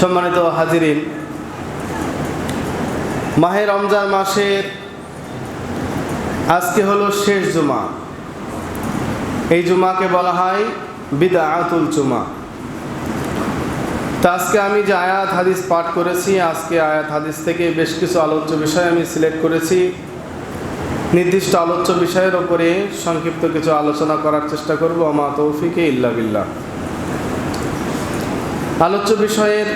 সম্মানিত হাজিরিন, মাহে রমজান মাসের আজকে হলো শেষ জুমা। এই জুমাকে বলা হয় বিদা আতুল জুমা। তা আজকে আমি যে আয়াত হাদিস পাঠ করেছি, আজকে আয়াত হাদিস থেকে বেশ কিছু আলোচ্য বিষয় আমি সিলেক্ট করেছি। নির্দিষ্ট আলোচ্য বিষয়ের ওপরে সংক্ষিপ্ত কিছু আলোচনা করার চেষ্টা করব। আমা তৌফিকে ইল্লা বিল্লাহ। আলোচ্য বিষয়ের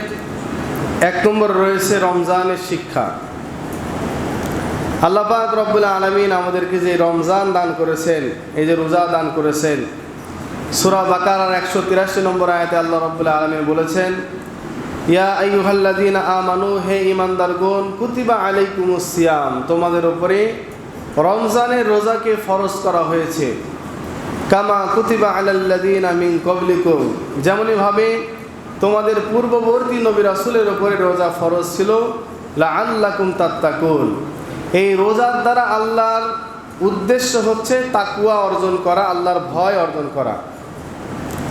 এক নম্বর রয়েছে রমজানের শিক্ষা। আল্লাপাক রব্বুল আলমিন আমাদেরকে যে রমজান দান করেছেন, এই যে রোজা দান করেছেন, সুরা বাকারার একশো তিরাশি নম্বর আয়তে আল্লাহ রব্বুল্লাহ আলমিন বলেছেন হে আলাইকুমুসিয়াম তোমাদের উপরে রমজানের রোজাকে ফরজ করা হয়েছে। কামা কুতিবা আলাল্লাদিন আমিন কবলিকুম যেমনইভাবে তোমাদের পূর্ববর্তী নবী রাসুলের উপরে রোজা ফরজ ছিল লা আল্লাকুম তাত্তাকুন। এই রোজার দ্বারা আল্লাহর উদ্দেশ্য হচ্ছে তাকুয়া অর্জন করা, আল্লাহর ভয় অর্জন করা।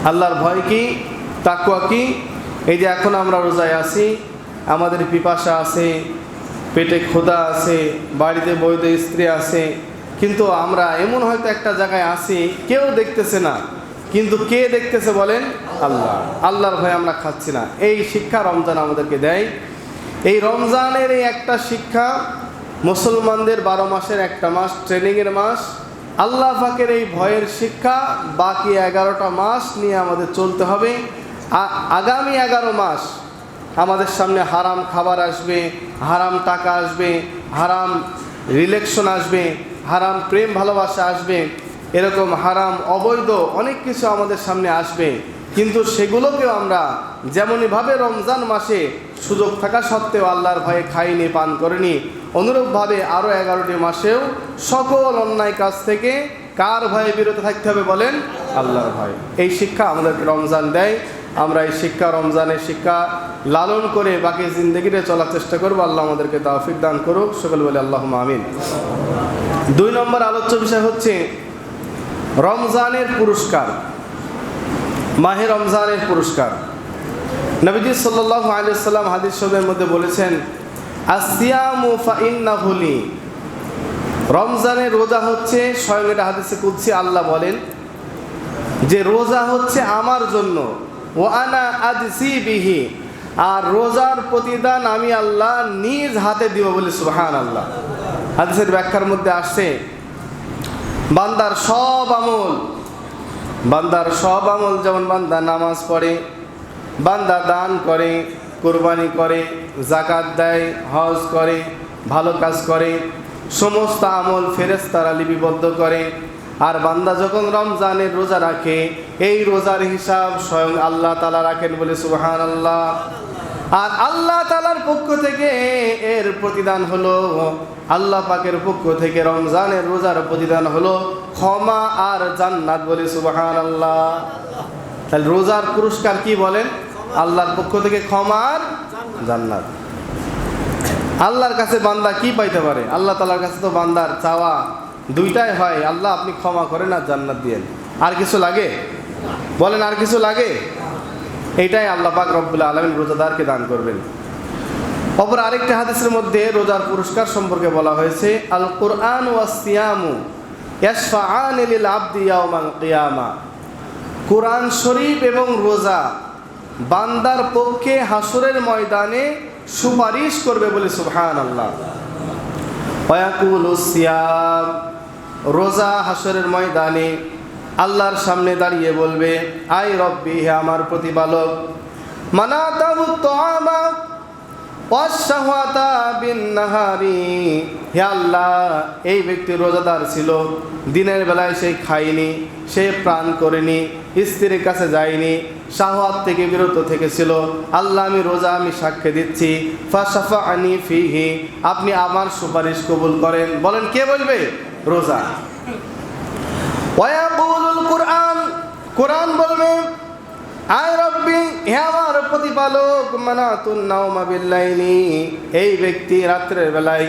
আল্লাহর ভয় কি? তাকুয়া কি? এই যে এখন আমরা রোজায় আছি, আমাদের পিপাসা আছে, পেটে ক্ষুধা আছে, বাড়িতে বৈধ স্ত্রী আছে, কিন্তু আমরা এমন হয়তো একটা জায়গায় আছি, কেউ দেখতেছে না, কিন্তু কে দেখতেছে বলেন? আল্লাহ। আল্লাহর ভয়ে আমরা খাচ্ছি না। এই শিক্ষা রমজান আমাদেরকে দেয়। এই রমজানের এই একটা শিক্ষা মুসলমানদের বারো মাসের একটা মাস, ট্রেনিংয়ের মাস। আল্লাহ ফাকের এই ভয়ের শিক্ষা বাকি এগারোটা মাস নিয়ে আমাদের চলতে হবে। আগামী এগারো মাস আমাদের সামনে হারাম খাবার আসবে, হারাম টাকা আসবে, হারাম রিলেকশন আসবে, হারাম প্রেম ভালোবাসা আসবে, এরকম হারাম, অবৈধ অনেক কিছু আমাদের সামনে আসবে। কিন্তু সেগুলোকেও আমরা যেমনইভাবে রমজান মাসে সুযোগ থাকা সত্ত্বেও আল্লাহর ভয়ে খাইনি, পান করিনি, অনুরূপভাবে আরও এগারোটি মাসেও সকল অন্যায় কাজ থেকে কার ভয়ে বিরত থাকতে হবে বলেন? আল্লাহর ভয়। এই শিক্ষা আমাদেরকে রমজান দেয়। আমরা এই শিক্ষা রমজানের শিক্ষা লালন করে বাকি জিন্দগিতে চলার চেষ্টা করব। আল্লাহ আমাদেরকে তাওফিক দান করুক। সকল বলে আল্লাহ আমিন। দুই নম্বর আলোচ্য বিষয় হচ্ছে রমজানের পুরস্কার। মাহে রমজানের পুরস্কার। নবীজি সাল্লাহ আলিয়াল্লাম হাদিস শোভের মধ্যে বলেছেন আসিয়ামু ফাইন্নাহুলি রমজানের রোজা হচ্ছে, স্বয়ং এটা হাদিসে কুদছি আল্লাহ বলেন, যে রোজা হচ্ছে আমার জন্য ও আনা আদসি বিহি। আর রোজার প্রতিদান আমি আল্লাহ নিজ হাতে দিব বলে সুবহান আল্লাহ হাদিসের ব্যাখ্যার মধ্যে আসছে, বান্দার সব আমল বান্দার সব আমল যেমন বান্দা নামাজ পড়ে, বান্দা দান করে, কোরবানি করে জাকাত দেয়, হজ করে, ভালো কাজ করে, সমস্ত আমল ফেরেস্তারা লিপিবদ্ধ করে। আর বান্দা যখন রমজানের রোজা রাখে, এই রোজার হিসাব স্বয়ং আল্লাহ তালা রাখেন বলে সুবাহ আল্লাহ আর আল্লাহ তালার পক্ষ থেকে এর প্রতিদান হলো, আল্লাহ পাকের পক্ষ থেকে রমজানের রোজার প্রতিদান হলো ক্ষমা আর জান্নাত বলে সুবহান আল্লাহ তাহলে রোজার পুরস্কার কি বলেন? আল্লাহর পক্ষ থেকে ক্ষমা আর জান্নাত। আল্লাহর কাছে বান্দা কি পাইতে পারে? আল্লাহ তালার কাছে তো বান্দার চাওয়া দুইটাই হয়। আল্লাহ আপনি ক্ষমা করেন আর জান্নাত দিয়েন আর কিছু লাগে? বলেন আর কিছু লাগে? এইটাই আল্লাহ পাক রব্বুল আলমিন রোজাদারকে দান করবেন। অপর আরেকটা হাদিসের মধ্যে রোজার পুরস্কার সম্পর্কে বলা হয়েছে আল কোরআন ওয়াসিয়ামু কোরআন শরীফ এবং রোজা বান্দার পক্ষে হাসরের ময়দানে সুপারিশ করবে বলে সুবহান আল্লাহ রোজা হাসরের ময়দানে আল্লাহর সামনে দাঁড়িয়ে বলবে আই রব্বি, হে আমার প্রতিপালক মানা বিন নাহারি হে আল্লাহ, এই ব্যক্তি রোজাদার ছিল, দিনের বেলায় সে খায়নি, সে প্রাণ করেনি, স্ত্রীর কাছে যায়নি, শাহওয়াত থেকে বিরত থেকেছিল, আল্লাহ, আমি রোজা, আমি সাক্ষ্য দিচ্ছি ফাসাফা আনি ফিহি, আপনি আমার সুপারিশ কবুল করেন। বলেন, কে বলবে? রোজা। কোরআন কোরআন বলবে, আয় রব্বি, হে আমার প্রতিপালক, মানাতুন নাওমা বিল্লাইলি। এই ব্যক্তি রাত্রের বেলায়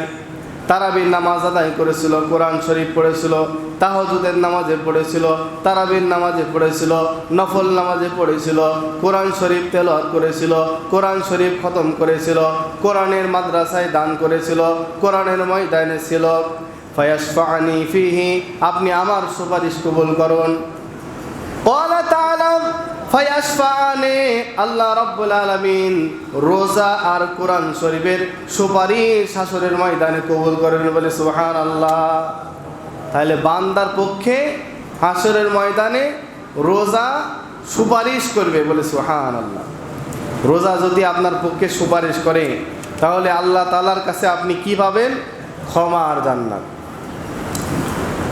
তারাবির নামাজ আদায় করেছিল, কোরআন শরীফ পড়েছিল তাহজুদের নামাজে পড়েছিল, তারাবির নামাজে পড়েছিল, নফল নামাজে পড়েছিল, কোরআন শরীফ তেলত করেছিল, কোরআন শরীফ খতম করেছিল, কোরআনের মাদ্রাসায় দান করেছিল, কোরআনের ময়দানে ছিল। ফয়াসফানি ফিহি, আপনি আমার সুপারিশ কবুল করুন। কলা তালাম ফয়াসফানে আল্লাহ রব্বুল আলামিন রোজা আর কোরআন শরীফের সুপারিশ শাসনের ময়দানে কবুল করেন বলে সুহান আল্লাহ তাহলে বান্দার পক্ষে হাসরের ময়দানে রোজা সুপারিশ করবে বলে সুহান আল্লাহ রোজা যদি আপনার পক্ষে সুপারিশ করে, তাহলে আল্লাহ তালার কাছে আপনি কি পাবেন? ক্ষমা আর জান্নাত।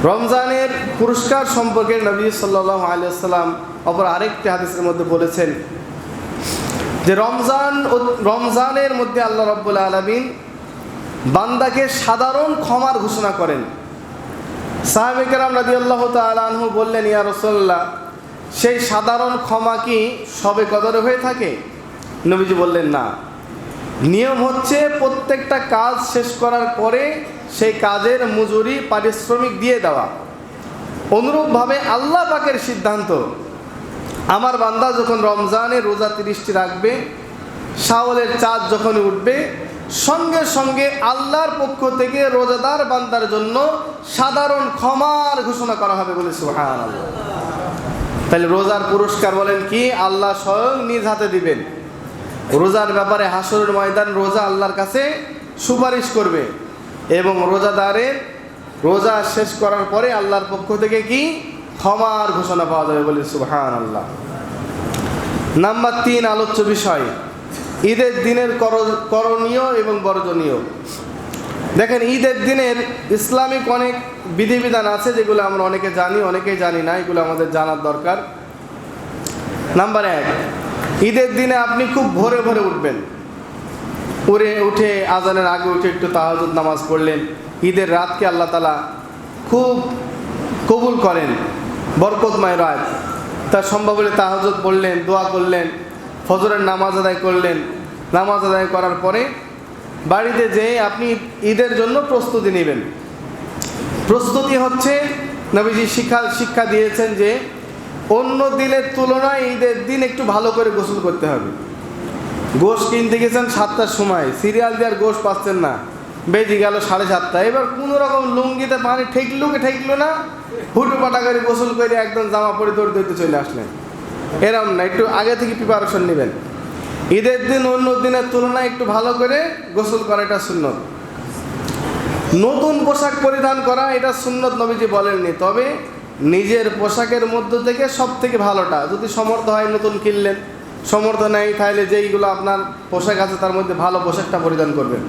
রমজানের পুরস্কার সম্পর্কে নবী সাল্লাহ আলিয়াল্লাম অপর আরেকটি হাদিসের মধ্যে বলেছেন যে রমজান রমজানের মধ্যে আল্লাহ রব্বুল আলমিন বান্দাকে সাধারণ ক্ষমার ঘোষণা করেন। সাহাবিকেরাম রাজি আল্লাহ তালহু বললেন, ইয়া রসল্লাহ সেই সাধারণ ক্ষমা কি সবে কদরে হয়ে থাকে? নবীজি বললেন, না। নিয়ম হচ্ছে প্রত্যেকটা কাজ শেষ করার পরে সেই কাজের মজুরি পারিশ্রমিক দিয়ে দেওয়া। অনুরূপভাবে আল্লাহ পাকের সিদ্ধান্ত। আমার বান্দা যখন রমজানে রোজা তিরিশটি রাখবে শাওলের চাঁদ যখন উঠবে, সঙ্গে সঙ্গে আল্লাহর পক্ষ থেকে রোজাদার বান্দার জন্য সাধারণ ক্ষমার ঘোষণা করা হবে বলে সুহান তাহলে রোজার পুরস্কার বলেন কি? আল্লাহ স্বয়ং নিজ হাতে দিবেন। রোজার ব্যাপারে হাসরের ময়দান রোজা আল্লাহর কাছে সুপারিশ করবে। এবং রোজাদারের রোজা শেষ করার পরে আল্লাহর পক্ষ থেকে কি? ক্ষমার ঘোষণা পাওয়া যাবে বলে সুবহান আল্লাহ নাম্বার তিন, আলোচ্য বিষয়। ঈদের দিনের করণীয় এবং বর্জনীয়। দেখেন, ঈদের দিনের ইসলামিক অনেক বিধিবিধান আছে যেগুলো আমরা অনেকে জানি, অনেকেই জানি না, এগুলো আমাদের জানার দরকার। নাম্বার এক ঈদের দিনে আপনি খুব ভোরে ভোরে উঠবেন। উড়ে উঠে আজানের আগে উঠে একটু তাহাজুদ নামাজ পড়লেন। ঈদের রাতকে আল্লাহ তালা খুব কবুল করেন। বরকতময় রাত। তার সম্ভব হলে তাহাজুদ পড়লেন, দোয়া করলেন, ফজরের নামাজ আদায় করলেন। নামাজ আদায় করার পরে বাড়িতে যেয়ে আপনি ঈদের জন্য প্রস্তুতি নেবেন। প্রস্তুতি হচ্ছে নবীজি শিক্ষা শিক্ষা দিয়েছেন যে অন্য দিনের তুলনায় ঈদের দিন একটু ভালো করে গোসল করতে হবে। গোশ কিনতে গেছেন সাতটার সময়, সিরিয়াল দেওয়ার গোশ পাচ্ছেন না। বেজে গেল সাড়ে সাতটা। এবার কোনো রকম লুঙ্গিতে পানি ঠেকলো কি ঠেকলো না, হুটু পাটা করে গোসল করে একদম জামা পরে দৌড় দৌড়তে চলে আসলেন। এরম না, একটু আগে থেকে প্রিপারেশন নেবেন। ঈদের দিন অন্য দিনের তুলনায় একটু ভালো করে গোসল করা এটা সুন্নত। নতুন পোশাক পরিধান করা, এটা সুন্নত নবীজি বলেননি। তবে নিজের পোশাকের মধ্য থেকে সব থেকে ভালোটা। যদি সমর্থ হয় নতুন কিনলেন, সমর্থ নেই, তাহলে যেইগুলো আপনার পোশাক আছে তার মধ্যে ভালো পোশাকটা পরিধান করবেন।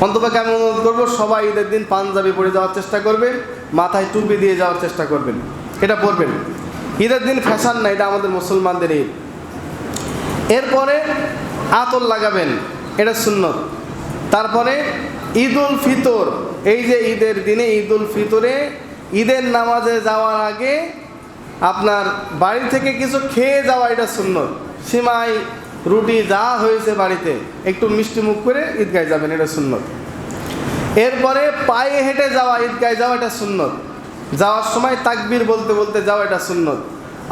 অন্তপক্ষে আমি অনুরোধ করব, সবাই ঈদের দিন পাঞ্জাবি পরে যাওয়ার চেষ্টা করবেন, মাথায় টুপি দিয়ে যাওয়ার চেষ্টা করবেন। এটা পরবেন। ঈদের দিন ফ্যাশন না, এটা আমাদের মুসলমানদের ঈদ। এরপরে আতর লাগাবেন, এটা সুন্নত। তারপরে ঈদ উল ফিতর, এই যে ঈদের দিনে ঈদ উল ফিতরে ঈদের নামাজে যাওয়ার আগে আপনার বাড়ি থেকে কিছু খেয়ে যাওয়া এটা সুন্নত। সিমাই, রুটি যা হয়েছে বাড়িতে, একটু মিষ্টি মুখ করে ঈদগায় যাবেন, এটা সুন্নত। এরপরে পায়ে হেঁটে যাওয়া, ঈদগায় যাওয়া এটা সুন্নত। যাওয়ার সময় তাকবীর বলতে বলতে যাওয়া এটা সুন্নত।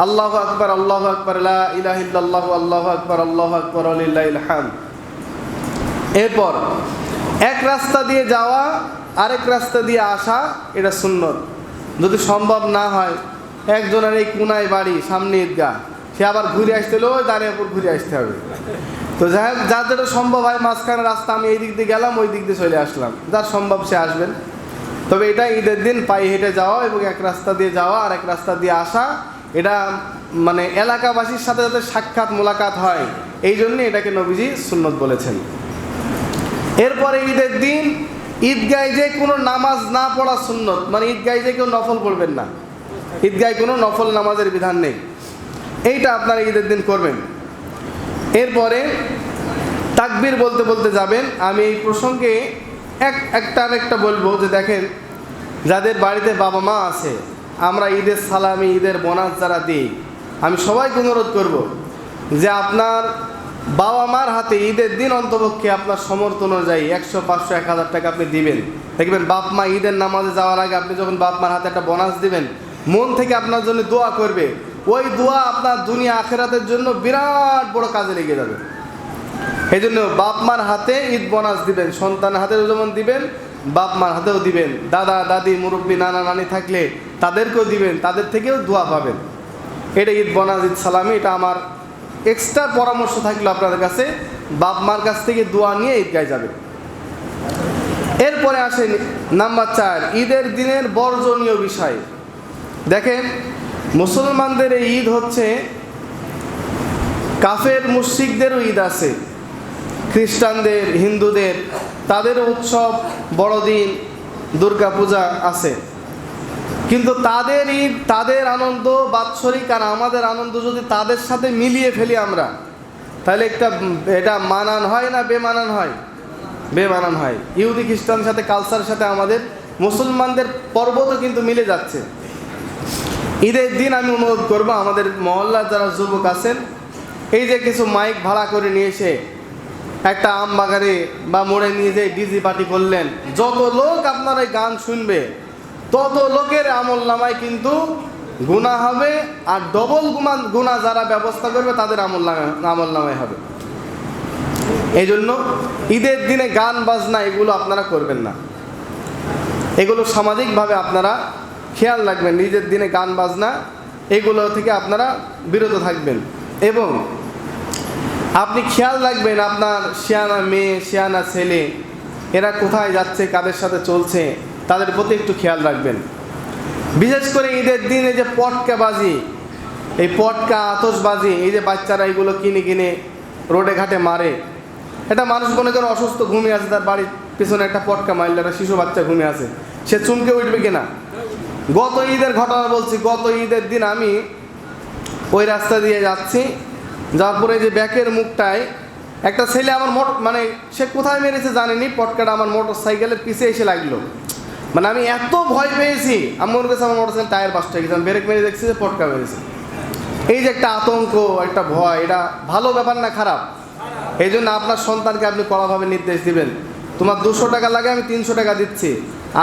আল্লাহ আকবর আল্লাহ আকবর ইলাহিল্লাহ আল্লাহ আকবর আল্লাহ আকবর আলিল্লাহাম এরপর এক রাস্তা দিয়ে যাওয়া, আরেক রাস্তা দিয়ে আসা, এটা সুন্নত। যদি সম্ভব না হয়, একজনের এই কোনায় বাড়ি, সামনে ঈদগাহ, সে আবার ঘুরে আসতে হলে ওই দাঁড়িয়ে উপর ঘুরে আসতে হবে। তো যাই হোক, যার যেটা সম্ভব হয়, মাঝখানে রাস্তা আমি এই দিক দিয়ে গেলাম ওই দিক দিয়ে চলে আসলাম। যার সম্ভব সে আসবেন। তবে এটা ঈদের দিন, পায়ে হেঁটে যাওয়া এবং এক রাস্তা দিয়ে যাওয়া আর এক রাস্তা দিয়ে আসা, এটা মানে এলাকাবাসীর সাথে যাতে সাক্ষাৎ, মোলাকাত হয়, এই জন্যে এটাকে নবীজি সুন্নত বলেছেন। এরপরে ঈদের দিন ঈদগায় যে কোনো নামাজ না পড়া সুন্নত মানে ঈদগায় যে কেউ নফল পড়বেন না। ঈদগায় কোনো নফল নামাজের বিধান নেই। এইটা আপনারা ঈদের দিন করবেন। এরপরে তাকবির বলতে বলতে যাবেন। আমি এই প্রসঙ্গে এক, একটা একটা বলব যে দেখেন, যাদের বাড়িতে বাবা মা আছে, আমরা ঈদের সালামি, ঈদের বোনাস যারা দিই, আমি সবাইকে অনুরোধ করব যে আপনার বাবা মার হাতে ঈদের দিন অন্তপক্ষে আপনার সমর্থন অনুযায়ী একশো, পাঁচশো, এক হাজার টাকা আপনি দিবেন। দেখবেন বাপ মা ঈদের নামাজে যাওয়ার আগে আপনি যখন বাপ মার হাতে একটা বোনাস দিবেন, মন থেকে আপনার জন্য দোয়া করবে। ওই দোয়া আপনার দুনিয়া আখেরাতের জন্য বিরাট বড় কাজে লেগে যাবে। এই জন্য বাপ মার হাতে ঈদ বোনাস দিবেন, সন্তানের হাতেও যেমন দিবেন, বাপ মার হাতেও দিবেন। দাদা, দাদি, মুরব্বী, নানা, নানি থাকলে তাদেরকেও দিবেন, তাদের থেকেও দোয়া পাবেন। এটা ঈদ বোনাস, ঈদ সালামি, এটা আমার এক্সট্রা পরামর্শ থাকল আপনাদের কাছে, বাপ মার কাছ থেকে দোয়া নিয়ে ঈদগায় যাবেন এরপরে আসেন নাম্বার চার, ঈদের দিনের বর্জনীয় বিষয়। দেখেন, মুসলমানদের এই ঈদ হচ্ছে, কাফের মুশরিকদেরও ঈদ আছে, খ্রিস্টানদের, হিন্দুদের তাদের উৎসব, বড়দিন, দুর্গাপূজা আছে। কিন্তু তাদের ঈদ তাদের আনন্দ, বাৎসরিক আর আমাদের আনন্দ যদি তাদের সাথে মিলিয়ে ফেলি আমরা, তাহলে একটা, এটা মানান হয় না বেমানান হয়? বেমানান হয়। ইহুদি খ্রিস্টান সাথে কালচারের সাথে আমাদের, মুসলমানদের পর্ব তো কিন্তু মিলে যাচ্ছে। ঈদের দিন আমি অনুরোধ করব, আমাদের মহল্লার যারা যুবক আছেন, এই যে কিছু মাইক ভাড়া করে নিয়ে এসে, একটা আম বাগানে বা মোড়ে নিয়ে যে ডিজি পার্টি করলেন, যত লোক আপনার এই গান শুনবে তত লোকের আমল নামায় কিন্তু গুণা হবে আর ডবল গুণা গুণা যারা ব্যবস্থা করবে তাদের আমল আমল নামায় হবে। এই জন্য ঈদের দিনে গান, বাজনা এগুলো আপনারা করবেন না। এগুলো সামাজিকভাবে আপনারা খেয়াল রাখবেন নিজের দিনে গান, বাজনা এগুলো থেকে আপনারা বিরত থাকবেন। এবং আপনি খেয়াল রাখবেন আপনার শিয়ানা মেয়ে, শিয়ানা ছেলে, এরা কোথায় যাচ্ছে, কাদের সাথে চলছে তাদের প্রতি একটু খেয়াল রাখবেন। বিশেষ করে ঈদের দিন এই যে পটকা বাজি এই পটকা আতসবাজি এই যে বাচ্চারা এগুলো কিনে কিনে রোডে ঘাটে মারে, এটা মানুষ মনে করে অসুস্থ ঘুমিয়ে আছে, তার বাড়ির পিছনে একটা পটকা মারলে একটা শিশু বাচ্চা ঘুমিয়ে আছে, সে চুমকে উঠবে কিনা? গত ঈদের ঘটনা বলছি, গত ঈদের দিন আমি ওই রাস্তা দিয়ে যাচ্ছি, যাওয়ার পরে যে ব্যাকের মুখটায় একটা ছেলে আমার মোট মানে সে কোথায় মেরেছে জানিনি, পটকাটা আমার মোটর সাইকেলের পিছে এসে লাগল। মানে আমি এত ভয় পেয়েছি। আমি মনে করছি আমার মোটর সাইকেল টায়ার বাস্ট হয়ে গেছে ব্রেক মেরে দেখছি যে পটকা মেরেছে। এই যে একটা আতঙ্ক, একটা ভয়, এটা ভালো ব্যাপার না খারাপ? এই জন্য আপনার সন্তানকে আপনি কড়াভাবে নির্দেশ দিবেন। তোমার দুশো টাকা লাগে, আমি তিনশো টাকা দিচ্ছি।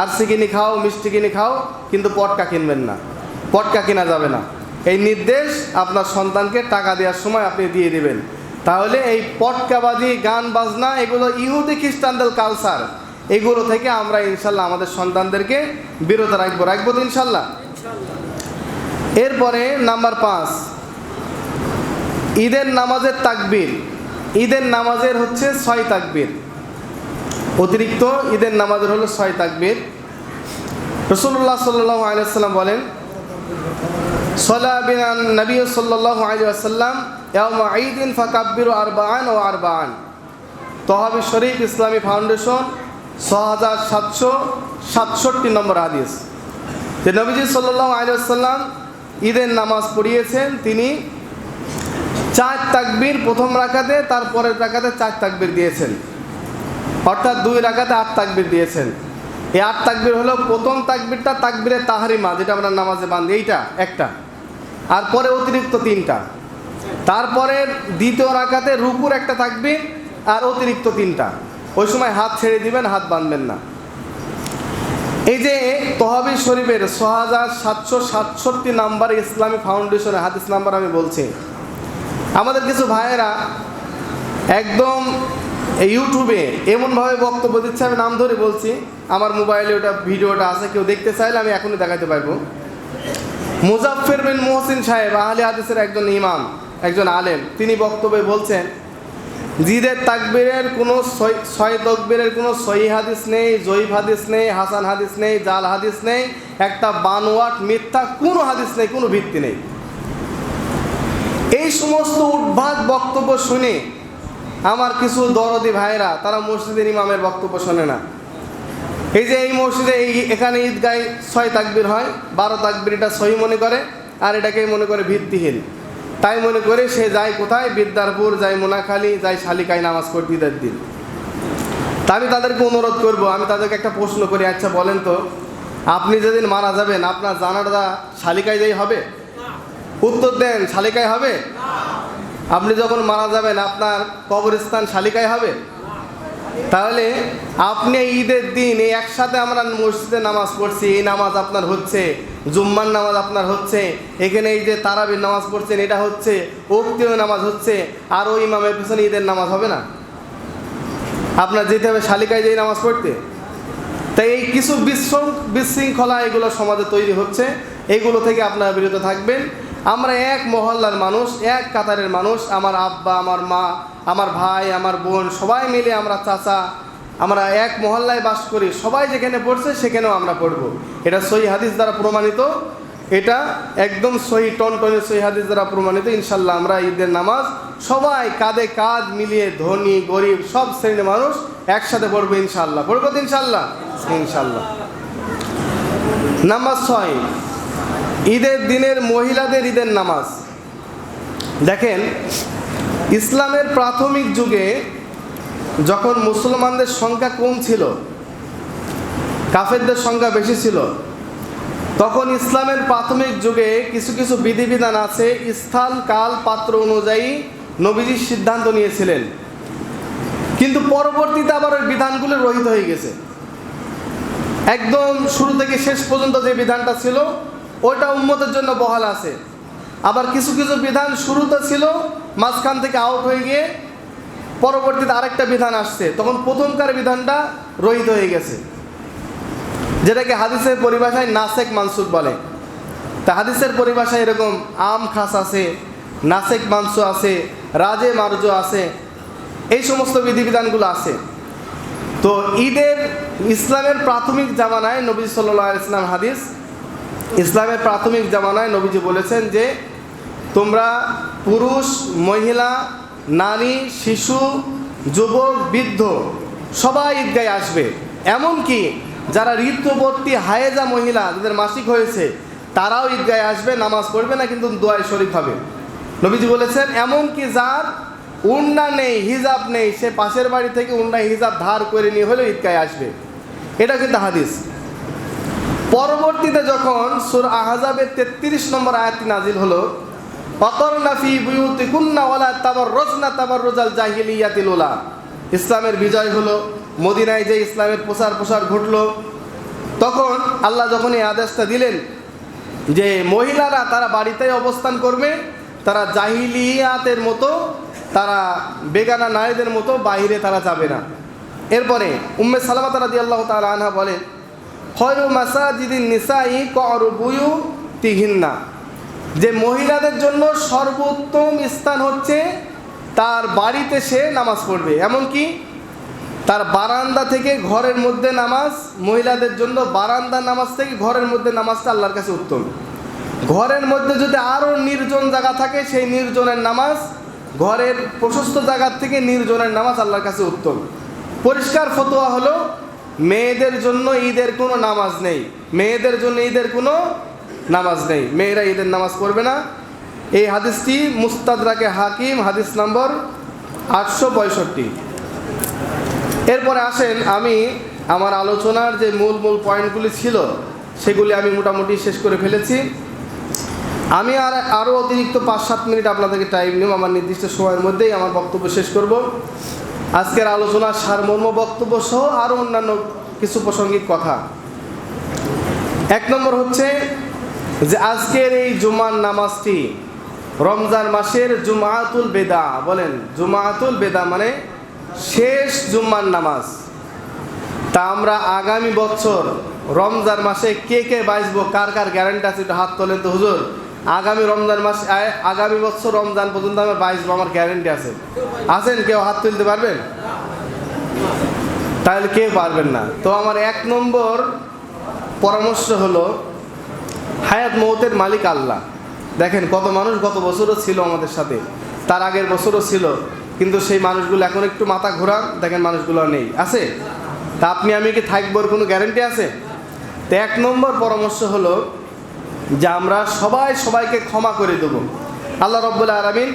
আরসি কিনে খাও, মিষ্টি কিনে খাও, কিন্তু পটকা কিনবেন না। পটকা কেনা যাবে না। এই নির্দেশ আপনার সন্তানকে টাকা দেওয়ার সময় আপনি দিয়ে দিবেন। তাহলে এই পটকাবাজি, গান, বাজনা, এগুলো ইহুদি খ্রিস্টানদের কালচার এগুলো থেকে আমরা ইনশাল্লাহ আমাদের সন্তানদেরকে বিরত রাখব রাখব তো ইনশাল্লাহ? এরপরে নাম্বার পাঁচ ঈদের নামাজের তাকবীর। ঈদের নামাজের হচ্ছে ছয় তাকবীর। অতিরিক্ত ঈদের নামাজের হলো ছয় তাকবীর। রসুল্লাহ সাল্লাহ আলিয়াল্লাম বলেন সলা বিন নবী সাল্লাহ আলিয়াল্লাম ইয়ামা ঈদিন ফাকাব্বির আরবান ও আরবান তহাবি শরীফ ইসলামী ফাউন্ডেশন ছ হাজার সাতশো সাতষট্টি নম্বর হাদিস। যে নবীজি সাল্লাহ আলিয়াল্লাম ঈদের নামাজ পড়িয়েছেন, তিনি চার তাকবীর প্রথম রাখাতে তারপরের রাখাতে চার তাকবীর দিয়েছেন। অর্থাৎ দুই রাখাতে আট তাকবীর দিয়েছেন। এই আট তাকবীর হলো প্রথম তাকবীরটা তাকবীরের তাহারিমা, যেটা আমরা নামাজে বান্ধি, এইটা, একটা। আর পরে অতিরিক্ত তিনটা। তারপরে দ্বিতীয় রাখাতে রুকুর একটা তাকবীর আর অতিরিক্ত তিনটা। ওই সময় হাত ছেড়ে দিবেন, হাত বাঁধবেন না। এই যে তহাবি শরীফের ছ হাজার সাতশো সাতষট্টি নাম্বার ইসলামী ফাউন্ডেশনের হাদিস নাম্বার আমি বলছি। আমাদের কিছু ভাইয়েরা একদম ইউটিউবে এমনভাবে বক্তব্য দিচ্ছে, আমি নাম ধরে বলছি, আমার মোবাইলে ওটা ভিডিওটা আছে, কেউ দেখতে চাইলে আমি এখনই দেখাতে পারব। মুজাফফর বিন মোহসিন সাহেব, আহলে হাদিসের একজন ইমাম, একজন আলেম, তিনি বক্তব্যে বলছেন জিদের তাকবীরের কোনো ছয় তকবীরের কোনো সহি হাদিস নেই, জয়ীফ হাদিস নেই, হাসান হাদিস নেই, জাল হাদিস নেই, একটা বানোয়াট মিথ্যা কোনো হাদিস নেই, কোনো ভিত্তি নেই। এই সমস্ত উদ্ভাগ বক্তব্য শুনে আমার কিছু দরদি ভাইরা তারা মসজিদের ইমামের বক্তব্য শোনে না। এই যে এই মসজিদে এই এখানে ঈদগায় ছয় তাকবির হয়, বারো তাকবির এটা সহি মনে করে, আর এটাকে মনে করে ভিত্তিহীন। তাই মনে করে সে যায় কোথায়? বিদ্যারপুর, যায় মোনাখালী, যায় শালিকায় নামাজ পড়তে ঈদের দিন। তা আমি তাদেরকে অনুরোধ করব, আমি তাদেরকে একটা প্রশ্ন করি আচ্ছা বলেন তো, আপনি যেদিন মারা যাবেন, আপনার জানাটা শালিকায় যাই হবে? উত্তর দেন, শালিকায় হবে? আপনি যখন মারা যাবেন, আপনার কবরস্থান শালিকায় হবে? তাহলে আপনি ঈদের দিন, এই একসাথে আমরা মসজিদে নামাজ পড়ছি, এই নামাজ আপনার হচ্ছে। জুম্মার নামাজ আপনার হচ্ছে, এখানে এই যে তারাবির নামাজ পড়ছেন, এটা হচ্ছে উক্তিয় নামাজ হচ্ছে, আর ওই ইমামের পিছনে ঈদের নামাজ হবে না। আপনার যেতে হবে শালিকায় যেই নামাজ পড়তে। তাই এই কিছু বিশৃঙ্খ- বিশৃঙ্খলা এগুলো সমাজে তৈরি হচ্ছে, এগুলো থেকে আপনারা বিরত থাকবেন। আমরা এক মহল্লার মানুষ, এক কাতারের মানুষ, আমার আব্বা, আমার মা, আমার ভাই, আমার বোন, সবাই মিলে আমরা চাচা আমরা এক মহল্লায় বাস করি, সবাই যেখানে পড়ছে সেখানেও আমরা পড়ব। এটা সহি হাদিস দ্বারা প্রমাণিত। এটা একদম সহি, টনটনে সহি হাদিস দ্বারা প্রমাণিত। ইনশাল্লাহ আমরা ঈদের নামাজ সবাই কাঁধে কাঁধ মিলিয়ে ধনী, গরিব সব শ্রেণির মানুষ একসাথে পড়ব ইনশাল্লাহ পড়ব তো ইনশাল্লাহ ইনশাল্লাহ নামাজ ছয়, ঈদের দিনের মহিলাদের ঈদের নামাজ। দেখেন, ইসলামের প্রাথমিক যুগে যখন মুসলমানদের সংখ্যা কম ছিল, কাফেরদের সংখ্যা বেশি ছিল, তখন ইসলামের প্রাথমিক যুগে কিছু কিছু বিধিবিধান আছে, স্থান, কাল, পাত্র অনুযায়ী নবীজির সিদ্ধান্ত নিয়েছিলেন। কিন্তু পরবর্তীতে আবার ওই বিধানগুলো রহিত হয়ে গেছে। একদম শুরু থেকে শেষ পর্যন্ত যে বিধানটা ছিল ওইটা উন্মতের জন্য বহাল আছে। আবার কিছু কিছু বিধান শুরুতে ছিল, মাঝখান থেকে আউট হয়ে গিয়ে পরবর্তীতে আরেকটা বিধান আসছে। তখন প্রথমকার বিধানটা রহিত হয়ে গেছে। যেটাকে হাদিসের পরিভাষায় নাসেক মানসুক বলে। তা হাদিসের পরিভাষায় এরকম আম খাস আছে, নাসেক মানসু আছে, রাজে মার্জ আছে, এই সমস্ত বিধিবিধানগুলো আছে। তো ঈদের ইসলামের প্রাথমিক জামানায় নবী সাল্লাহ ইসলাম হাদিস, ইসলামের প্রাথমিক জামানায় নবীজি বলেছেন যে তোমরা পুরুষ, মহিলা নারী, শিশু, যুবক, বৃদ্ধ, সবাই ঈদগায় আসবে। এমনকি যারা ঋতুবর্তী হায়েজা মহিলা, যাদের মাসিক হয়েছে, তারাও ঈদগায় আসবে, নামাজ পড়বে না, কিন্তু দোয়ায় শরীফ হবে। নবীজি বলেছেন, এমনকি যার উন্না নেই, হিজাব নেই, সে পাশের বাড়ি থেকে উন্না হিজাব ধার করে নিয়ে হলেও ঈদগায় আসবে। এটা কিন্তু হাদিস। পরবর্তীতে যখন সুর আহজাবের তেত্রিশ নম্বর আয়াতটি নাজিল হলো অকর্ণা ফি বুয়ুতি কুন্না ওয়ালা তাবার রজনা তাবার রোজাল জাহিলিয়াতিল উলা। ইসলামের বিজয় হলো, মদিনায় যে ইসলামের প্রসার প্রসার ঘটল, তখন আল্লাহ যখন এই আদেশটা দিলেন যে মহিলারা তারা বাড়িতে অবস্থান করবে, তারা জাহিলিয়াতের মতো, তারা বেগানা নারীদের মতো বাইরে তারা যাবে না। এরপরে উম্মে সালামা তারা দিয়ে আল্লাহ তালা আনহা বলেন হয়ু মাসাজিদিন নিসাই করবুয়ু তিহিন্না যে মহিলাদের জন্য সর্বোত্তম স্থান হচ্ছে তার বাড়িতে সে নামাজ পড়বে। এমনকি তার বারান্দা থেকে ঘরের মধ্যে নামাজ, মহিলাদের জন্য বারান্দা নামাজ থেকে ঘরের মধ্যে নামাজটা আল্লাহর কাছে উত্তম। ঘরের মধ্যে যদি আরও নির্জন জায়গা থাকে, সেই নির্জনের নামাজ, ঘরের প্রশস্ত জায়গার থেকে নির্জনের নামাজ আল্লাহর কাছে উত্তম। পরিষ্কার ফতোয়া হলো, মেয়েদের জন্য ঈদের কোনো নামাজ নেই। মেয়েদের জন্য ঈদের কোনো নামাজ নেই। মেয়েরা ঈদের নামাজ পড়বে না। এই হাদিসটি মুস্তাদরাকে হাকিম, হাদিস নম্বর আটশো পঁয়ষট্টি। এরপরে আসেন আমি আমার আলোচনার যে মূল মূল পয়েন্টগুলি ছিল, সেগুলি আমি মোটামুটি শেষ করে ফেলেছি। আমি আর আরও অতিরিক্ত পাঁচ সাত মিনিট আপনাদেরকে টাইম নেব, আমার নির্দিষ্ট সময়ের মধ্যেই আমার বক্তব্য শেষ করব। আজকের আলোচনার সারমর্ম বক্তব্য সহ আরও অন্যান্য কিছু প্রাসঙ্গিক কথা। এক নম্বর হচ্ছে যে আজকের এই জুমার নামাজটি রমজান মাসের জুমাতুল বেদা বলেন, জুমাতুল বেদা মানে শেষ জুম্মার নামাজ। তা আমরা আগামী বছর রমজান মাসে কে কে বাঁচবো, কার কার গ্যারান্টি আছে হাত তোলেন তো হুজুর। আগামী রমজান মাস আগামী বছর রমজান পর্যন্ত আমার বাঁচবো, আমার গ্যারান্টি আছে। আছেন কেউ হাত তুলতে পারবেন? তাহলে কেউ পারবেন না। তো আমার এক নম্বর পরামর্শ হলো হায়াত মৌতের মালিক আল্লাহ। দেখেন, কত মানুষ গত বছরও ছিল আমাদের সাথে। তার আগের বছরও ছিল, কিন্তু সেই মানুষগুলো এখন একটু মাথা ঘোরান, দেখেন মানুষগুলো নেই। আছে? তা আপনি, আমি কি থাকবোর কোনো গ্যারেন্টি আছে? তো এক নম্বর পরামর্শ হলো যে আমরা সবাই সবাইকে ক্ষমা করে দেব। আল্লাহ রব্বুল আরামিন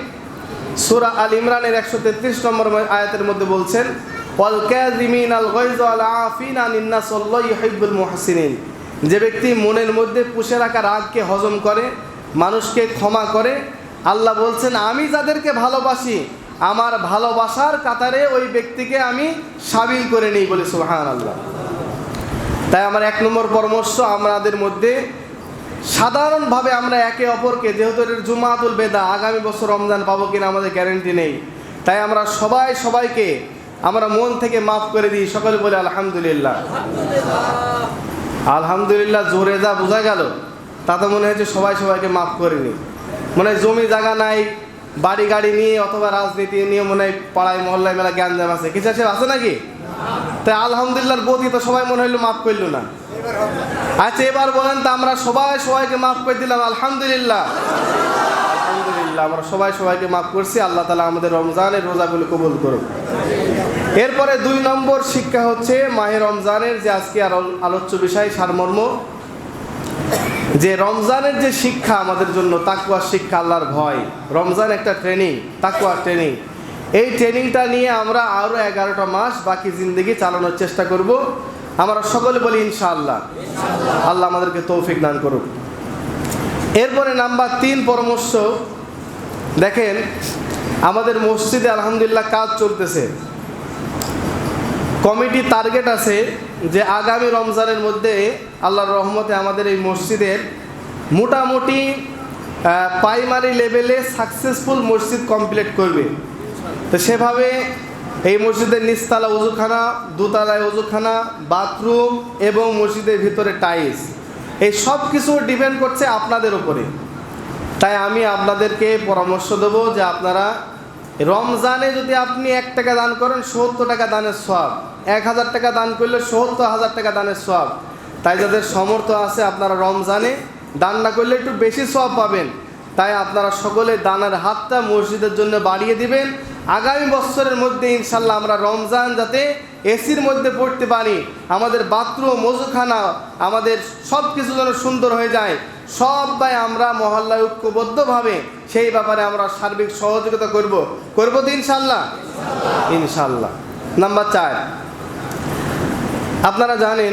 সুরা আল ইমরানের একশো তেত্রিশ নম্বর আয়াতের মধ্যে বলছেন, ওয়াল কাযিমিন আল গায়জ ওয়াল আফিন আল্লাহু ইউহিব্বুল মুহসিনিন। যে ব্যক্তি মনের মধ্যে পুষে রাখা রাগকে হজম করে, মানুষকে ক্ষমা করে, আল্লাহ বলছেন, আমি যাদেরকে ভালোবাসি, আমার ভালোবাসার কাতারে ওই ব্যক্তিকে আমি সাবিল করে নিই বলে সুহান আল্লাহ তাই আমার এক নম্বর পরামর্শ, আমাদের মধ্যে সাধারণভাবে আমরা একে অপরকে, যেহেতু জুমাতুল বেদা, আগামী বছর রমজান পাবো কিনা আমাদের গ্যারেন্টি নেই। তাই আমরা সবাই সবাইকে আমরা মন থেকে মাফ করে দিই, সকলে বলে আলহামদুলিল্লাহ। আলহামদুলিল্লাহ জোরে যা বোঝা গেল। তাতে মনে হচ্ছে সবাই সবাইকে মাফ করে নি। মনে জমি জায়গা নাই, বাড়ি গাড়ি নিয়ে অথবা রাজনীতি নিয়ে মনে হয় পাড়ায়, মহল্লায় মেলা জ্ঞানজাম আছে। কিছু আছে আছে নাকি? তাই আলহামদুলিল্লাহর গতি তো সবাই মনে হইল মাফ করল না। আচ্ছা এবার বলেন তো আমরা সবাই সবাইকে মাফ করে দিলাম, আলহামদুলিল্লাহ। আলহামদুলিল্লাহ, আমরা সবাই সবাইকে মাফ করছি। আল্লাহ তালা আমাদের রমজানের রোজাগুলো কবুল করুন এরপরে দুই নম্বর শিক্ষা হচ্ছে মাহে রমজানের যে আজকে আর আলোচ্য বিষয়, সারমর্ম। যে রমজানের যে শিক্ষা আমাদের জন্য তাকুয়ার শিক্ষা আল্লাহর ভয়। রমজান একটা ট্রেনিং তাকুয়ার ট্রেনিং এই ট্রেনিংটা নিয়ে আমরা আরও এগারোটা মাস বাকি জিন্দগি চালানোর চেষ্টা করব। আমরা সকলে বলি ইনশাআল্লাহ। আল্লাহ আমাদেরকে তৌফিক দান করুক। এরপরে নাম্বার তিন পরামর্শ। দেখেন, আমাদের মসজিদে আলহামদুলিল্লাহ কাজ চলতেছে। কমিটি টার্গেট আছে যে আগামী রমজানের মধ্যে আল্লাহর রহমতে আমাদের এই মসজিদের মোটামুটি প্রাইমারি লেভেলে সাকসেসফুল মসজিদ কমপ্লিট করবে। তো সেভাবে এই মসজিদের নিচতলা উজুখানা, দুতলায় উজুখানা বাথরুম এবং মসজিদের ভিতরে টাইলস এই সব কিছু ডিপেন্ড করছে আপনাদের উপরে। তাই আমি আপনাদেরকে পরামর্শ দেবো যে আপনারা রমজানে যদি আপনি এক টাকা দান করেন, সত্তর টাকা দানের সব এক হাজার টাকা দান করলে সত্তর হাজার টাকা দানের সব তাই যাদের সমর্থ আছে, আপনারা রমজানে দান না করলে একটু বেশি সব পাবেন। তাই আপনারা সকলে দানার হাতটা মসজিদের জন্য বাড়িয়ে দিবেন। আগামী বছরের মধ্যে ইনশাল্লাহ আমরা রমজান যাতে এসির মধ্যে পড়তে পারি, আমাদের বাথরুম মজুখানা আমাদের সব কিছু যেন সুন্দর হয়ে যায়। সব সবাই আমরা মহল্লায় ঐক্যবদ্ধভাবে সেই ব্যাপারে আমরা সার্বিক সহযোগিতা করব। করব তো ইনশাল্লাহ ইনশাল্লাহ নাম্বার চার। আপনারা জানেন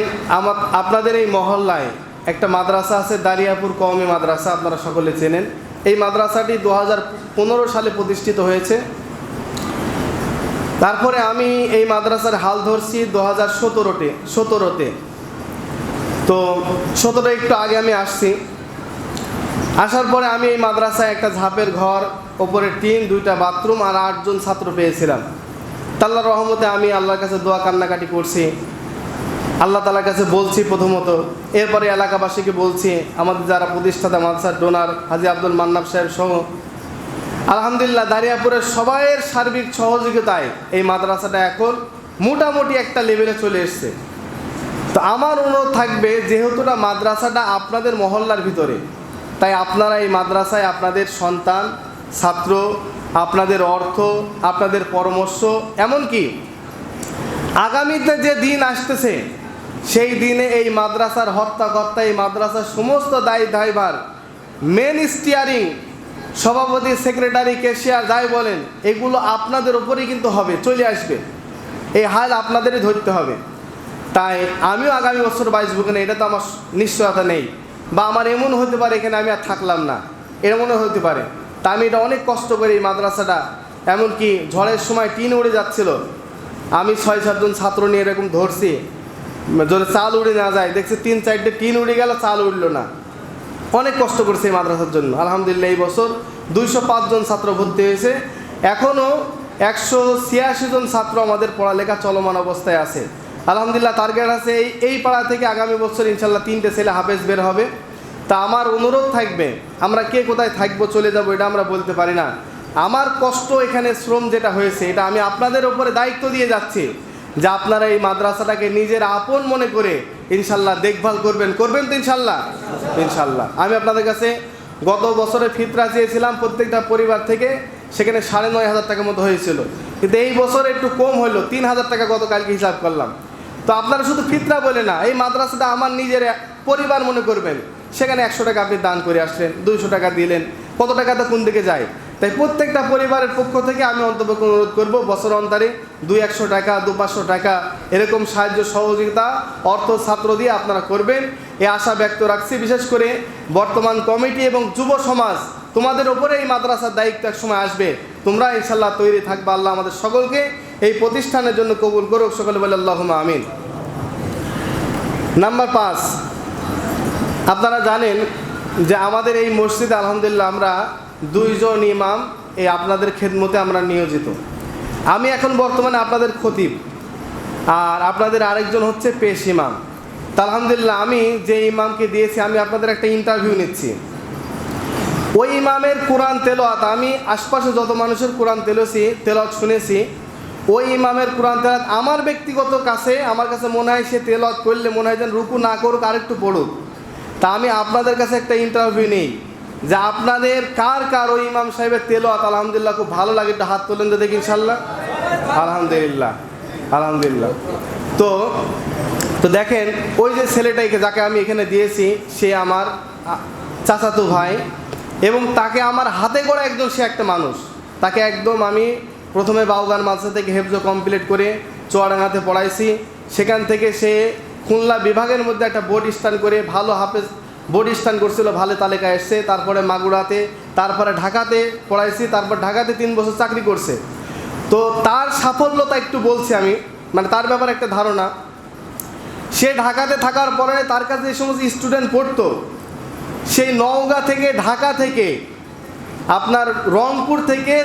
আপনাদের এই মহল্লায় একটা মাদ্রাসা আছে, দারিয়াপুর কওমি মাদ্রাসা, আপনারা সকলে চেনেন। এই মাদ্রাসাটি দু হাজার পনেরো সালে প্রতিষ্ঠিত হয়েছে। তারপরে আমি এই মাদ্রাসার হাল ধরছি দু হাজার সতেরোতে সতেরোতে। তো সতেরো একটু আগে আমি আসছি। আসার পরে আমি এই মাদ্রাসায় একটা ঝাপের ঘর, ওপরে টিন, দুইটা বাথরুম আর আটজন ছাত্র পেয়েছিলাম। তাল্লাহ রহমতে আমি আল্লাহর কাছে দোয়া কান্নাকাটি করছি। আল্লাহ তালার কাছে বলছি প্রথমত, এরপরে এলাকাবাসীকে বলছি, আমাদের যারা প্রতিষ্ঠাতা, মাদ্রাসার ডোনার, হাজি আব্দুল মান্নাব সাহেব সহ, আলহামদুলিল্লাহ দারিয়াপুরের সবাইয়ের সার্বিক সহযোগিতায় এই মাদ্রাসাটা এখন মোটামুটি একটা লেভেলে চলে এসছে। তো আমার অনুরোধ থাকবে যেহেতুটা মাদ্রাসাটা আপনাদের মহল্লার ভিতরে, তাই আপনারা এই মাদ্রাসায় আপনাদের সন্তান, ছাত্র, আপনাদের অর্থ, আপনাদের পরামর্শ, এমনকি আগামীতে যে দিন আসতেছে সেই দিনে এই মাদ্রাসার হত্যাকর্তা, এই মাদ্রাসার সমস্ত দায়ী দায়ভার মেন স্টিয়ারিং সভাপতি সেক্রেটারি কেশিয়ার যাই বলেন, এগুলো আপনাদের উপরেই কিন্তু হবে, চলে আসবে। এই হাল আপনাদেরই ধরতে হবে। তাই আমিও আগামী বছর বাইশ বুকে না এটা তো আমার নিশ্চয়তা নেই। বা আমার এমন হতে পারে এখানে আমি আর থাকলাম না, এমনও হতে পারে। তা আমি এটা অনেক কষ্ট করে এই মাদ্রাসাটা, এমনকি ঝড়ের সময় টিন উড়ে যাচ্ছিল। আমি ছয় সাতজন ছাত্র নিয়ে এরকম ধরছি যদি চাল উড়ে না যায়। দেখছি তিন চারটে টিন উড়ে গেল, চাল উঠল না। অনেক কষ্ট করছে এই মাদ্রাসার জন্য। আলহামদুলিল্লাহ, এই বছর দুইশো পাঁচজন ছাত্র ভর্তি হয়েছে। এখনও একশো ছিয়াশি জন ছাত্র আমাদের পড়ালেখা চলমান অবস্থায় আছে। আলহামদুলিল্লাহ টার্গেট আছে এই এই পাড়া থেকে আগামী বছর ইনশাল্লাহ তিনটে ছেলে হাফেজ বের হবে। তা আমার অনুরোধ থাকবে, আমরা কে কোথায় থাকব, চলে যাব, এটা আমরা বলতে পারি না। আমার কষ্ট এখানে শ্রম যেটা হয়েছে, এটা আমি আপনাদের ওপরে দায়িত্ব দিয়ে যাচ্ছি। যে আপনারা এই মাদ্রাসাটাকে নিজের আপন মনে করে ইনশাল্লাহ দেখভাল করবেন। করবেন তো ইনশাল্লাহ? ইনশাল্লাহ। আমি আপনাদের কাছে গত বছরে ফিতরা চেয়েছিলাম প্রত্যেকটা পরিবার থেকে, সেখানে সাড়ে নয় হাজার টাকার মতো হয়েছিল। কিন্তু এই বছর একটু কম হলো তিন হাজার টাকা গতকালকে হিসাব করলাম। তো আপনারা শুধু ফিতরা বলে না, এই মাদ্রাসাটা আমার নিজের পরিবার মনে করবেন। সেখানে একশো টাকা আপনি দান করে আসলেন, দুইশো টাকা দিলেন। কত টাকা টাকাটা কোন দিকে যায়? তাই প্রত্যেকটা পরিবারের পক্ষ থেকে আমি অন্তপক্ষে অনুরোধ করব, বছর অন্তরে দুই একশো টাকা, দু পাঁচশো টাকা এরকম সাহায্য সহযোগিতা, অর্থ, ছাত্র দিয়ে আপনারা করবেন। এ আশা ব্যক্ত রাখছি। বিশেষ করে বর্তমান কমিটি এবং যুব সমাজ, তোমাদের ওপরে এই মাদ্রাসার দায়িত্ব এক সময় আসবে। তোমরা ইনশাল্লাহ তৈরি থাকবে। আল্লাহ আমাদের সকলকে এই প্রতিষ্ঠানের জন্য কবুল করুক। সকলে বলে আল্লাহ আমিন। নাম্বার পাঁচ, আপনারা জানেন যে আমাদের এই মসজিদে আলহামদুলিল্লাহ আমরা দুইজন ইমাম এই আপনাদের খেদমতে আমরা নিয়োজিত। আমি এখন বর্তমানে আপনাদের খতিব, আর আপনাদের আরেকজন হচ্ছে পেশ ইমাম। তা আলহামদুলিল্লাহ, আমি যে ইমামকে দিয়েছি, আমি আপনাদের একটা ইন্টারভিউ নিচ্ছি। ওই ইমামের কোরআন তেলোয়াত আমি আশপাশে যত মানুষের কোরআন তেলেছি তেলত শুনেছি, ওই ইমামের কোরআন তেলাত আমার ব্যক্তিগত কাছে, আমার কাছে মনে হয় সে তেলত করলে মনে হয় যেন রুকু না করুক, আরেকটু পড়ুক। তা আমি আপনাদের কাছে একটা ইন্টারভিউ নেই। যে আপনাদের কার কার ওই ইমাম সাহেবের তেলোয়াত, আলহামদুলিল্লাহ খুব ভালো লাগে, একটু হাত তোলেন তো দেখি ইনশাল্লাহ আলহামদুলিল্লাহ আলহামদুলিল্লাহ। তো তো দেখেন, ওই যে ছেলেটাকে যাকে আমি এখানে দিয়েছি, সে আমার চাচাতো ভাই এবং তাকে আমার হাতে করে একজন সে একটা মানুষ। তাকে একদম আমি প্রথমে বাউগান মাদ্রাসা থেকে হেফজ কমপ্লিট করে চুয়াডাঙ্গাতে পড়াইছি। সেখান থেকে সে খুলনা বিভাগের মধ্যে একটা বোর্ড স্ট্যান্ড করে ভালো হাফেজ বোর্ড স্ট্যান্ড করছিল, ভালো তালিকায় এসছে। তারপরে মাগুরাতে, তারপরে ঢাকাতে পড়াইছি, তারপর ঢাকাতে তিন বছর চাকরি করছে। তো তার সাফল্যতা একটু বলছি আমি মানে তার ব্যাপারে একটা ধারণা। সে ঢাকাতে থাকার পরে তার কাছে যে সমস্ত স্টুডেন্ট পড়তো, সেই নওগাঁ থেকে ঢাকা থেকে, আপনার রংপুর থেকে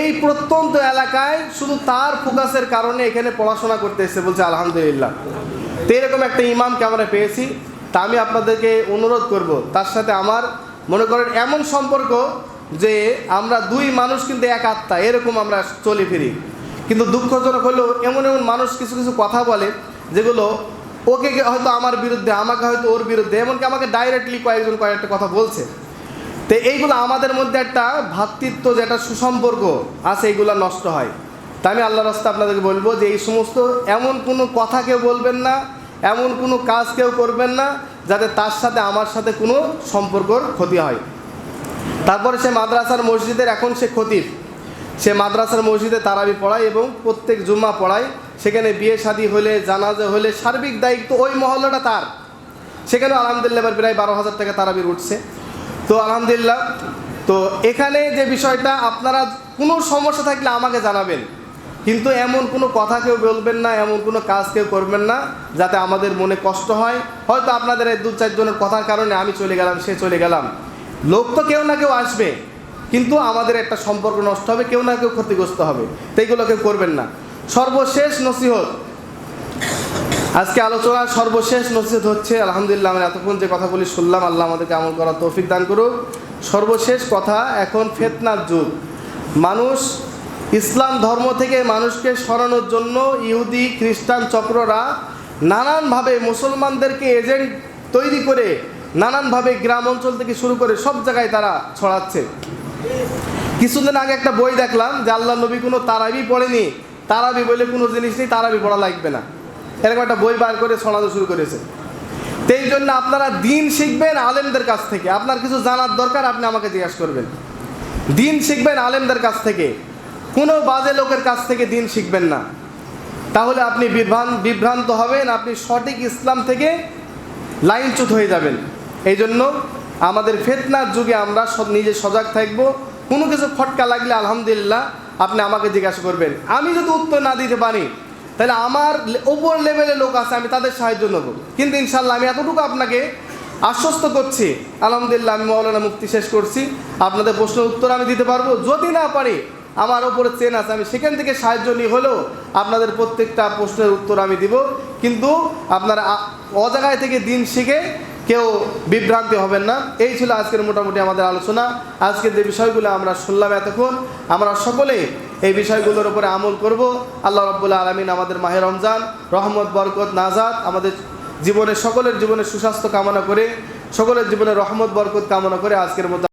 এই প্রত্যন্ত এলাকায় শুধু তার ফোকাসের কারণে এখানে পড়াশোনা করতে এসেছে বলছে, আলহামদুলিল্লাহ। তো এরকম একটা ইমামকে আমরা পেয়েছি। তা আমি আপনাদেরকে অনুরোধ করব। তার সাথে আমার, মনে করেন, এমন সম্পর্ক যে আমরা দুই মানুষ কিন্তু এক আত্মা, এরকম আমরা চলে ফিরি। কিন্তু দুঃখজনক হলেও এমন এমন মানুষ কিছু কিছু কথা বলে, যেগুলো ওকে হয়তো আমার বিরুদ্ধে, আমাকে হয়তো ওর বিরুদ্ধে, এমনকি আমাকে ডাইরেক্টলি কয়েকজন কয়েকটা কথা বলছে। তো এইগুলো আমাদের মধ্যে একটা ভ্রাতৃত্ব যেটা সুসম্পর্ক আছে, এইগুলো নষ্ট হয়। তাই আমি আল্লাহ রাস্তা আপনাদেরকে বলব যে এই সমস্ত এমন কোনো কথা কেউ বলবেন না এমন কোনো কাজ কেউ করবেন না যাতে তার সাথে আমার সাথে কোনো সম্পর্কর ক্ষতি হয়। তারপরে সে মাদ্রাসার মসজিদের এখন সে খতিব। সে মাদ্রাসার মসজিদে তারাবি পড়ায় এবং প্রত্যেক জুম্মা পড়ায়। সেখানে বিয়ে শাদী হলে, জানাজা হলে সার্বিক দায়িত্ব ওই মহল্লাটা তার। সেখানে আলহামদুলিল্লাহ এবার প্রায় বারো হাজার টাকা তারাবির উঠছে। তো আলহামদুলিল্লাহ, তো এখানে যে বিষয়টা আপনারা কোনো সমস্যা থাকলে আমাকে জানাবেন। কিন্তু এমন কোনো কথা কেউ বলবেন না, এমন কোনো কাজ কেউ করবেন না, যাতে আমাদের মনে কষ্ট হয়। হয়তো আপনাদের এই দু চারজনের কথার কারণে আমি চলে গেলাম, সে চলে গেলাম। লোক তো কেউ না কেউ আসবে, কিন্তু আমাদের একটা সম্পর্ক নষ্ট হবে, কেউ না কেউ ক্ষতিগ্রস্ত হবে। তো কেউ করবেন না। সর্বশেষ নসিহত। আজকে আলোচনার সর্বশেষ নসিহত হচ্ছে, আলহামদুলিল্লাহ আমরা এতক্ষণ যে কথাগুলি শুনলাম, আল্লাহ আমাদেরকে আমল করার তৌফিক দান করুক। সর্বশেষ কথা, এখন ফেতনার যুগ। মানুষ ইসলাম ধর্ম থেকে মানুষকে সরানোর জন্য ইহুদি, খ্রিস্টান চক্ররা নানানভাবে মুসলমানদেরকে এজেন্ট তৈরি করে নানানভাবে গ্রাম অঞ্চল থেকে শুরু করে সব জায়গায় তারা ছড়াচ্ছে। কিছুদিন আগে একটা বই দেখলাম যে আল্লাহ নবী কোনো তারাবি পড়েনি। তারাবি বলে কোনো জিনিস নেই, তারাবি পড়া লাগবে না। এরকম একটা বই বার করে ছড়ানো শুরু করেছে। সেই জন্য আপনারা দিন শিখবেন আলেমদের কাছ থেকে। আপনার কিছু জানার দরকার, আপনি আমাকে জিজ্ঞাসা করবেন। দিন শিখবেন আলেমদের কাছ থেকে। কোনো বাজে লোকের কাছ থেকে দিন শিখবেন না। তাহলে আপনি বিভ্রান্ত বিভ্রান্ত হবেন, আপনি সঠিক ইসলাম থেকে লাইনচ্যুত হয়ে যাবেন। এই জন্য আমাদের ফেতনার যুগে আমরা নিজে সজাগ থাকব। কোনো কিছু ফটকা লাগলে আলহামদুলিল্লাহ আপনি আমাকে জিজ্ঞাসা করবেন। আমি যদি উত্তর না দিতে পারি, তাহলে আমার ওপর লেভেলে লোক আছে, আমি তাদের সাহায্য নেব। কিন্তু ইনশাল্লাহ আমি এতটুকু আপনাকে আশ্বস্ত করছি, আলহামদুলিল্লাহ আমি মৌলানা মুক্তি শেষ করছি। আপনাদের প্রশ্নের উত্তর আমি দিতে পারব। যদি না পারি আমার ওপরে চেন আছে, আমি সেখান থেকে সাহায্য নিয়ে হলেও আপনাদের প্রত্যেকটা প্রশ্নের উত্তর আমি দিব। কিন্তু আপনারা অজাগায় থেকে দিন শিখে কেউ বিভ্রান্তি হবেন না। এই ছিল আজকের মোটামুটি আমাদের আলোচনা। আজকের যে বিষয়গুলো আমরা শুনলাম এতক্ষণ, আমরা সকলে এই বিষয়গুলোর উপরে আমল করব। আল্লাহ রব্বুল্লাহ আলমিন আমাদের মাহে রমজান, রহমত, বরকত নাজাদ আমাদের জীবনে সকলের জীবনে সুস্বাস্থ্য কামনা করে, সকলের জীবনে রহমত, বরকত কামনা করে আজকের মতো